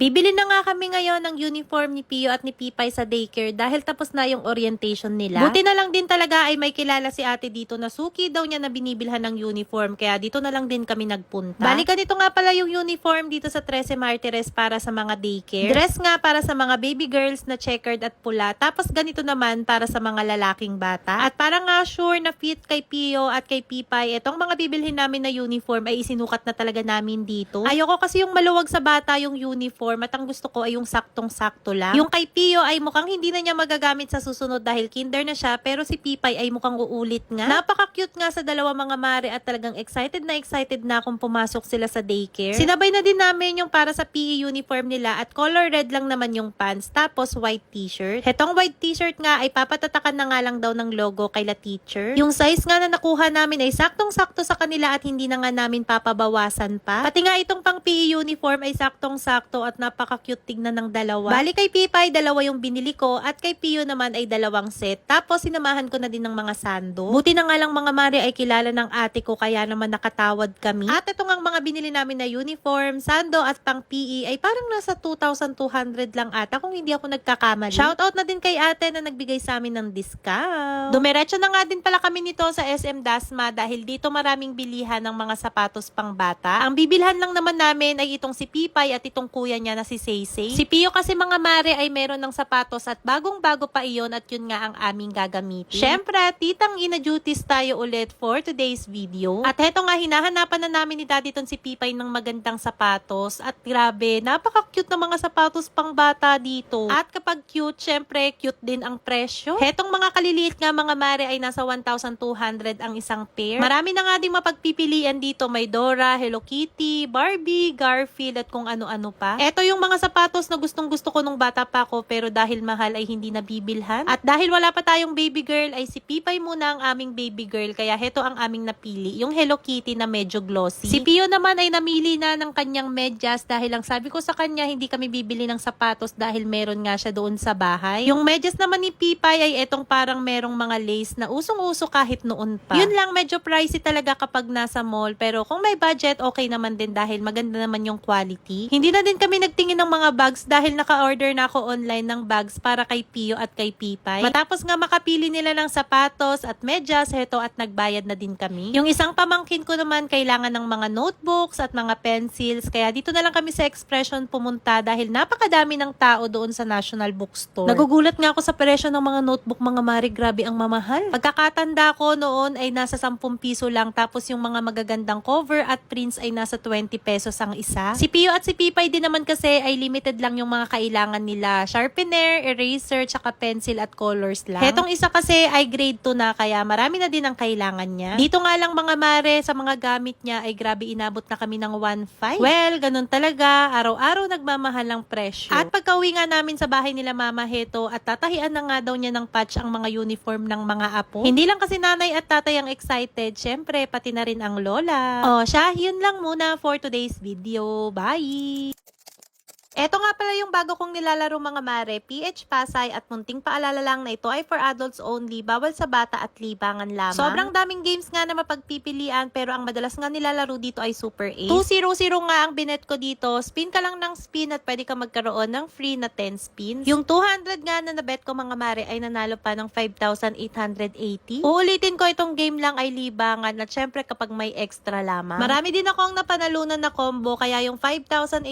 Bibili na nga kami ngayon ng uniform ni Pio at ni Pipay sa daycare dahil tapos na yung orientation nila. Buti na lang din talaga ay may kilala si ate dito na suki daw niya na binibilhan ng uniform kaya dito na lang din kami nagpunta. Balikan nito nga pala yung uniform dito sa 13 Martires para sa mga daycare. Dress nga para sa mga baby girls na checkered at pula tapos ganito naman para sa mga lalaking bata. At para nga sure na fit kay Pio at kay Pipay, itong mga bibilhin namin na uniform ay isinukat na talaga namin dito. Ayoko kasi yung maluwag sa bata yung uniform at ang gusto ko ay yung saktong-sakto lang. Yung kay Pio ay mukhang hindi na niya magagamit sa susunod dahil kinder na siya pero si Pipay ay mukhang uulit nga. Napaka-cute nga sa dalawa mga mare at talagang excited na excited na akong pumasok sila sa daycare. Sinabay na din namin yung para sa PE uniform nila at color red lang naman yung pants tapos white t-shirt. Hetong white t-shirt nga ay papatatakan na nga lang daw ng logo kay la teacher. Yung size nga na nakuha namin ay saktong-sakto sa kanila at hindi na nga namin papabawasan pa. Pati nga itong pang PE uniform ay saktong-sakto at napaka-cute tignan ng dalawa. Bali kay Pipay, dalawa yung binili ko at kay Pio naman ay dalawang set. Tapos sinamahan ko na din ng mga sando. Buti na nga lang mga mare ay kilala ng ate ko kaya naman nakatawad kami. At ito nga ang mga binili namin na uniform, sando at pang PE ay parang nasa 2,200 lang ata kung hindi ako nagkakamali. Shoutout na din kay ate na nagbigay sa amin ng discount. Dumiretso na nga din pala kami nito sa SM Dasma dahil dito maraming bilihan ng mga sapatos pang bata. Ang bibilhan lang naman namin ay itong si Pipay at itong kuya niya na si Saysay. Si Pio kasi mga mare ay meron ng sapatos at bagong-bago pa iyon at yun nga ang aming gagamitin. Syempre, titang ina duties tayo ulit for today's video. At heto nga, hinahanapan na namin ni Daddy ton si Pipay ng magandang sapatos. At grabe, napaka-cute na mga sapatos pang bata dito. At kapag cute, syempre, cute din ang presyo. Hetong mga kaliliit nga mga mare ay nasa 1,200 ang isang pair. Marami na nga din mapagpipilian dito. May Dora, Hello Kitty, Barbie, Garfield at kung ano-ano pa. Eto yung mga sapatos na gustong gusto ko nung bata pa ako pero dahil mahal ay hindi nabibilhan. At dahil wala pa tayong baby girl ay si Pipay muna ang aming baby girl kaya heto ang aming napili. Yung Hello Kitty na medyo glossy. Si Pio naman ay namili na ng kanyang medyas dahil ang sabi ko sa kanya hindi kami bibili ng sapatos dahil meron nga siya doon sa bahay. Yung medyas naman ni Pipay ay etong parang merong mga lace na usong-uso kahit noon pa. Yun lang medyo pricey talaga kapag nasa mall pero kung may budget okay naman din dahil maganda naman yung quality. Hindi na din kami nagtingin ng mga bags dahil naka-order na ako online ng bags para kay Pio at kay Pipay. Matapos nga makapili nila ng sapatos at medyas, heto at nagbayad na din kami. Yung isang pamangkin ko naman kailangan ng mga notebooks at mga pencils kaya dito na lang kami sa Expression pumunta dahil napakadami ng tao doon sa National Bookstore. Nagugulat nga ako sa presyo ng mga notebook mga mari, grabe ang mamahal. Pagkakatanda ko noon ay nasa 10 piso lang tapos yung mga magagandang cover at prints ay nasa 20 pesos ang isa. Si Pio at si Pipay din naman kasi ay limited lang yung mga kailangan nila. Sharpener, eraser, tsaka pencil at colors lang. Hetong isa kasi ay grade 2 na kaya marami na din ang kailangan niya. Dito nga lang mga mare sa mga gamit niya ay grabe inabot na kami ng 1.5. Well, ganun talaga. Araw-araw nagmamahal ang presyo. At pagka-uwi nga namin sa bahay nila mama heto at tatahian na nga daw niya ng patch ang mga uniform ng mga apo. Hindi lang kasi nanay at tatay ang excited, syempre pati na rin ang lola. Oh, siya, yun lang muna for today's video. Bye! Eto nga pala yung bago kong nilalaro mga mare, PH Pasay at munting paalala lang na ito ay for adults only, bawal sa bata at libangan lamang. Sobrang daming games nga na mapagpipilian pero ang madalas nga nilalaro dito ay Super 8. 200 nga ang binet ko dito, spin ka lang ng spin at pwede ka magkaroon ng free na 10 spins. Yung 200 nga na nabet ko mga mare ay nanalo pa ng 5,880. Uulitin ko itong game lang ay libangan at syempre kapag may extra lamang. Marami din akong napanalunan na combo kaya yung 5,880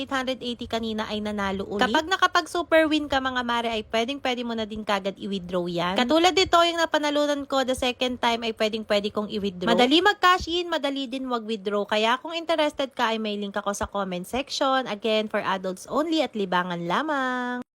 kanina ay nanalo ulit. Kapag nakapag super win ka mga mare ay pwedeng pwede mo na din kagad i-withdraw yan. Katulad dito yung napanalunan ko the second time ay pwedeng pwede kong i-withdraw. Madali mag-cash in, madali din wag-withdraw. Kaya kung interested ka ay may link ako sa comment section. Again, for adults only at libangan lamang.